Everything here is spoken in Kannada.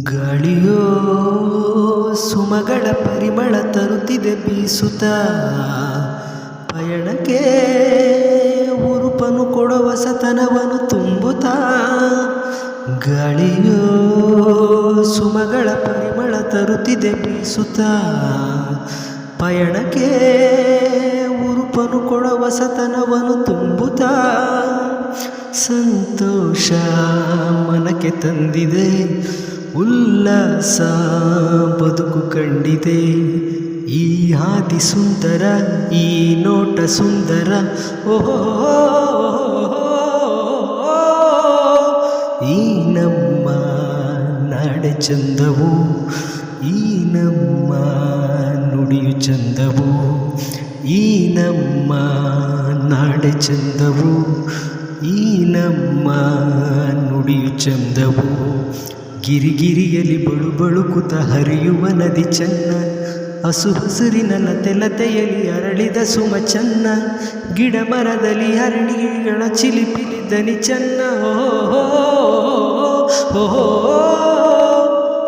ಗಾಳಿಯೋ ಸುಮಗಳ ಪರಿಮಳ ತರುತ್ತಿದೆ ಬೀಸುತ್ತ. ಪಯಣಕ್ಕೆ ಉರುಪನು ಕೊಡುವ ಸತನವನ್ನು ತುಂಬುತ್ತಾ. ಗಾಳಿಯೋ, ಸುಮಗಳ ಪರಿಮಳ ತರುತ್ತಿದೆ ಬೀಸುತ್ತ. ಪಯಣಕ್ಕೆ ಉರುಪನು ಕೊಡುವ ಸತನವನ್ನು ತುಂಬುತ್ತಾ. ಸಂತೋಷ ಮನಕ್ಕೆ ತಂದಿದೆ. ಉಲ್ಲಾಸ ಬದುಕು ಕಂಡಿದೆ. ಈ ಹಾದಿ ಸುಂದರ, ಈ ನೋಟ ಸುಂದರ. ಓಹೋ, ಈ ನಮ್ಮ ನಾಡೆ ಚಂದವು, ಈ ನಮ್ಮ ನುಡಿಯು ಚಂದವು, ಈ ನಮ್ಮ ನಾಡೆ ಚಂದವು, ಈ ನಮ್ಮ ನುಡಿಯು ಚಂದವು. ಗಿರಿಗಿರಿಯಲ್ಲಿ ಬಳು ಬಳುಕುತ ಹರಿಯುವ ನದಿ ಚೆನ್ನ, ಹಸು ಹಸುರಿನ ಲತೆ ಲತೆಯಲ್ಲಿ ಅರಳಿದ ಸುಮ ಚೆನ್ನ, ಗಿಡ ಮರದಲ್ಲಿ ಹರಣಿಗಳ ಚಿಲಿಪಿಲಿ ದನಿ ಚೆನ್ನ. ಓ ಓ